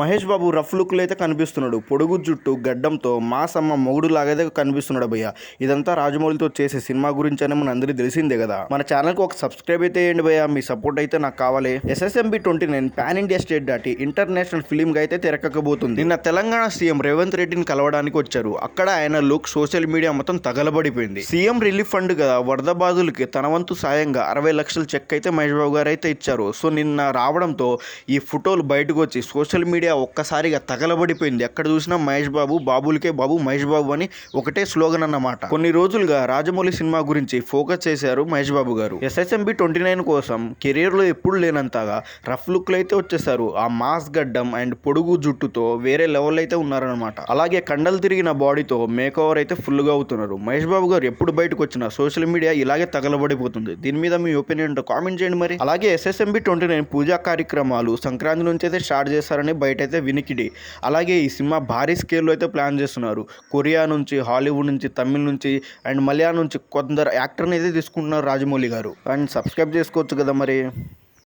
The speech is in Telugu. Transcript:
మహేష్ బాబు రఫ్ లుక్లో అయితే కనిపిస్తున్నాడు. పొడుగు జుట్టు గడ్డంతో మాసమ్మ మొగుడులాగైతే కనిపిస్తున్నాడు భయ్య. ఇదంతా రాజమౌళితో చేసే సినిమా గురించి అని మన అందరికీ తెలిసిందే కదా. మన ఛానల్కి ఒక సబ్స్క్రైబ్ అయితే చేయండి భయ్య. మీ సపోర్ట్ అయితే నాకు కావాలి. SSMB twenty nine pan India state దాటి ఇంటర్నేషనల్ ఫిలిం అయితే తెరకెక్కబోతుంది. నిన్న తెలంగాణ సీఎం రేవంత్ రెడ్డిని కలవడానికి వచ్చారు. అక్కడ ఆయన లుక్ సోషల్ మీడియా మొత్తం తగలబడిపోయింది. సీఎం రిలీఫ్ ఫండ్ కదా వరద బాధులకి తన వంతు సాయంగా అరవై లక్షల చెక్ అయితే మహేష్ బాబు గారు అయితే ఇచ్చారు. సో నిన్న రావడంతో ఈ ఫోటోలు బయటకు వచ్చి సోషల్ మీడియా ఒక్కసారిగా తగలబడిపోయింది. ఎక్కడ చూసినా మహేష్ బాబు బాబులకే బాబు మహేష్ బాబు అని ఒకటే స్లోగన్ అన్నమాట. కొన్ని రోజులుగా రాజమౌళి సినిమా గురించి ఫోకస్ చేశారు మహేష్ బాబు గారు. ఎస్ఎస్ఎంబి ట్వంటీ నైన్ కోసం కెరీర్లో ఎప్పుడు లేనంతగా రఫ్ లుక్ అయితే వచ్చేసారు ఆ మాస్ గడ్డం అండ్ పొడుగు జుట్టుతో వేరే లెవెల్ అయితే ఉన్నారనమాట అలాగే కండలు తిరిగిన బాడీతో మేక్ ఓవర్ అయితే ఫుల్గా అవుతున్నారు. మహేష్ బాబు గారు ఎప్పుడు బయటకు వచ్చినా సోషల్ మీడియా ఇలాగే తగలబడిపోతుంది. దీని మీద మీ ఒపీనియన్ కామెంట్ చేయండి మరి. అలాగే ఎస్ఎస్ఎంబి ట్వంటీ నైన్ పూజా కార్యక్రమాలు సంక్రాంతి నుంచి అయితే స్టార్ట్ చేశారని బయట అయితే వినికిడి. అలాగే ఈ సినిమా భారీ స్కేల్లో అయితే ప్లాన్ చేస్తున్నారు. కొరియా నుంచి హాలీవుడ్ నుంచి తమిళ్ నుంచి అండ్ మలయాళం నుంచి కొందరు యాక్టర్ని అయితే తీసుకుంటున్నారు రాజమౌళి గారు. అండ్ సబ్స్క్రైబ్ చేసుకోవచ్చు కదా మరి.